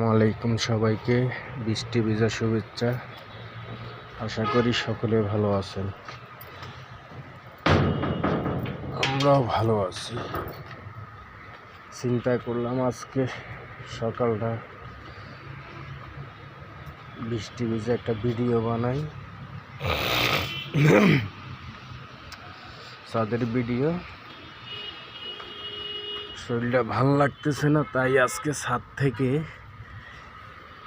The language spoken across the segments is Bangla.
আসসালামু আলাইকুম সবাইকে। বৃষ্টি ভিজা শুভেচ্ছা। আশা করি সকলে ভালো আছেন। আমরাও ভালো আছি। চিন্তা করলাম আজকে সকালটা বৃষ্টি ভিজা একটা ভিডিও বানাই। তাদের ভিডিও। শরীরটা ভালো লাগতেছে না, তাই আজকে ছাদ থেকে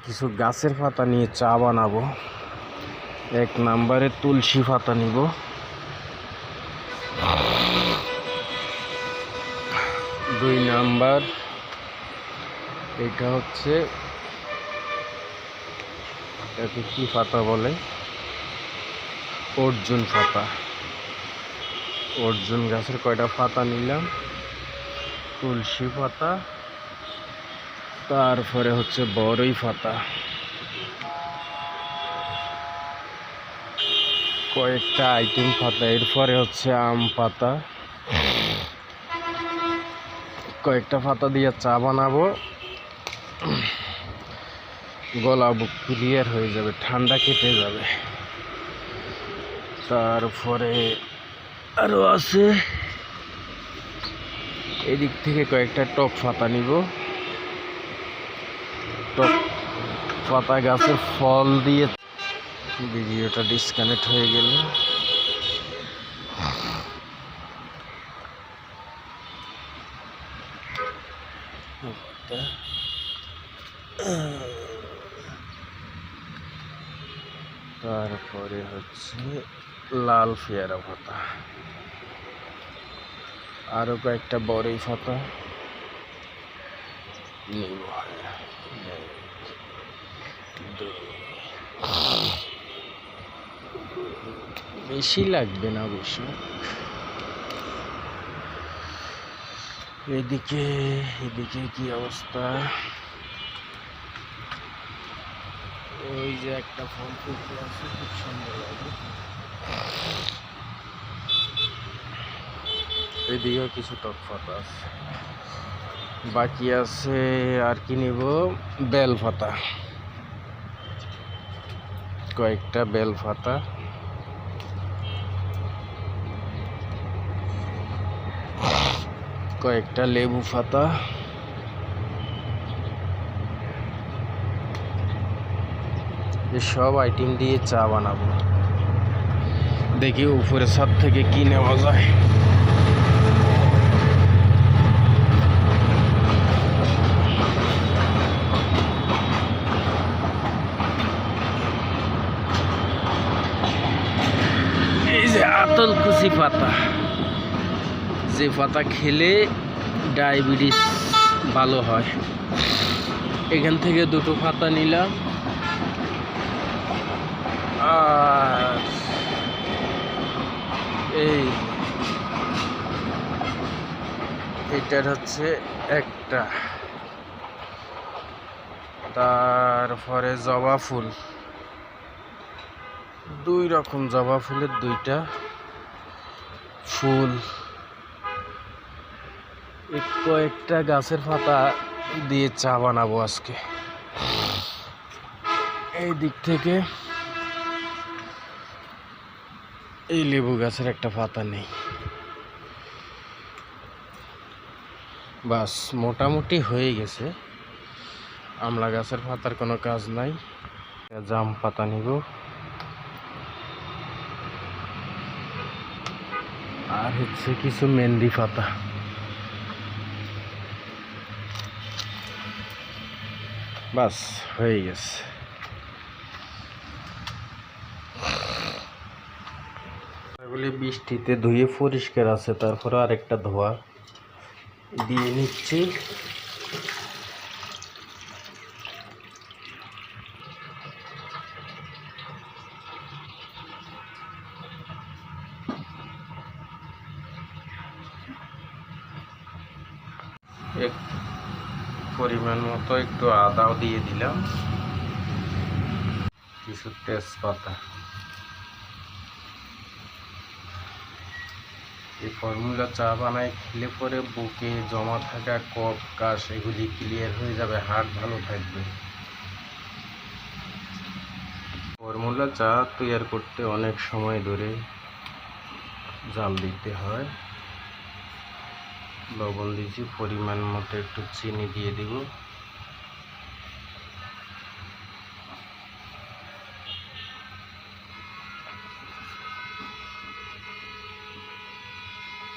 কিছু গাছের পাতা নিয়ে চা বানাবো। এক নাম্বারে তুলসী পাতা নিব। দুই নাম্বার, এটা হচ্ছে এটাকে কি পাতা বলে? অর্জুন পাতা। অর্জুন গাছের কয়টা পাতা নিলাম? তুলসী পাতা তারপরে হচ্ছে বড়ই পাতা কয়েকটা আইটেম পাতা এরপরে হচ্ছে আম পাতা। কয়েকটা পাতা দিয়ে চা বানাবো। গলা বুক ক্লিয়ার হয়ে যাবে, ঠান্ডা কেটে যাবে। তারপরে আরও আছে। এদিক থেকে কয়েকটা টক পাতা নিব টক পাতা গাছে ফল দিয়ে ভিডিওটা ডিসকানেক্ট হয়ে গেল। তারপরে হচ্ছে লাল পেয়ারা পাতা। আরও কয়েকটা বড়ই এক, দুই। বেশি লাগবে না অবশ্য। এদিকে এদিকে কি অবস্থা? ওই যে একটা ফল ফুটে আছে খুব সুন্দর লাগে। এদিকেও কিছু টক পাতা আছে। বাকি আছে আর কি নিব? বেল পাতা। কয়েকটা বেল পাতা কয়েকটা লেবু পাতা। সব আইটেম দিয়ে চা বানাবো। দেখি উপরে ছাদ থেকে কি নেওয়া যায় এই যে কুচি পাতা যে পাতা খেলে ডায়াবেটিস ভালো হয়। এখান থেকে দুটো পাতা নিলাম। আর এই এটার হচ্ছে একটা। তারপরে জবা ফুল। দুই রকম জবা ফুলের দুইটা। ফুল। কয়েকটা গাছের পাতা দিয়ে চা বানাবো আজকে। এই দিক থেকে এই লেবু গাছের একটা পাতা নেই। বাস, মোটামুটি হয়ে গেছে। আমলা গাছের পাতার কোনো কাজ নাই। জাম পাতা নিব। আর হচ্ছে কিছু মেহেন্দি পাতা বাস হয়ে গেছে এগুলি বৃষ্টিতে ধুয়ে পরিষ্কার আছে তারপরে আরেকটা ধোয়া দিয়ে নিচ্ছি পরিমাণ মতো একটু আদাও দিয়ে দিলাম। কিছু তেজপাতা। এই ফর্মুলা চা বানায় খেলে পরে বুকে জমা থাকা কফ, কাশ এগুলি ক্লিয়ার হয়ে যাবে হার্ট ভালো থাকবে। ফর্মুলা চা তৈরি করতে অনেক সময় ধরে জাল দিতে হয়। লবণ দিয়েছি, পরিমাণ মতো একটু চিনি দিয়ে দিব।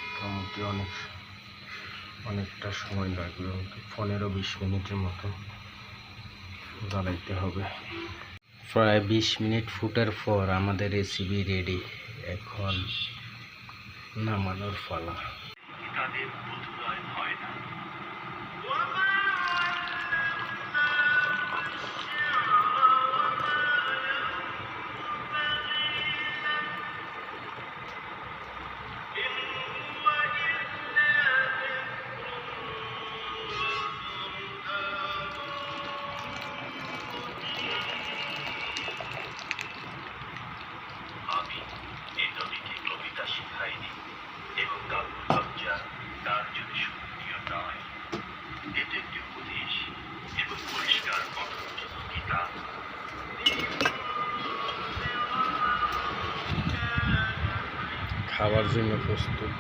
মোটামুটি অনেক, অনেকটা সময় লাগবে পনেরো বিশ মিনিটের মতো জ্বালাইতে হবে। প্রায় বিশ মিনিট ফুটার পর আমাদের রেসিপি রেডি এখন নামানোর পালা। তাদের বোধোদয় হয় না। খাওয়ার জন্য প্রস্তুত।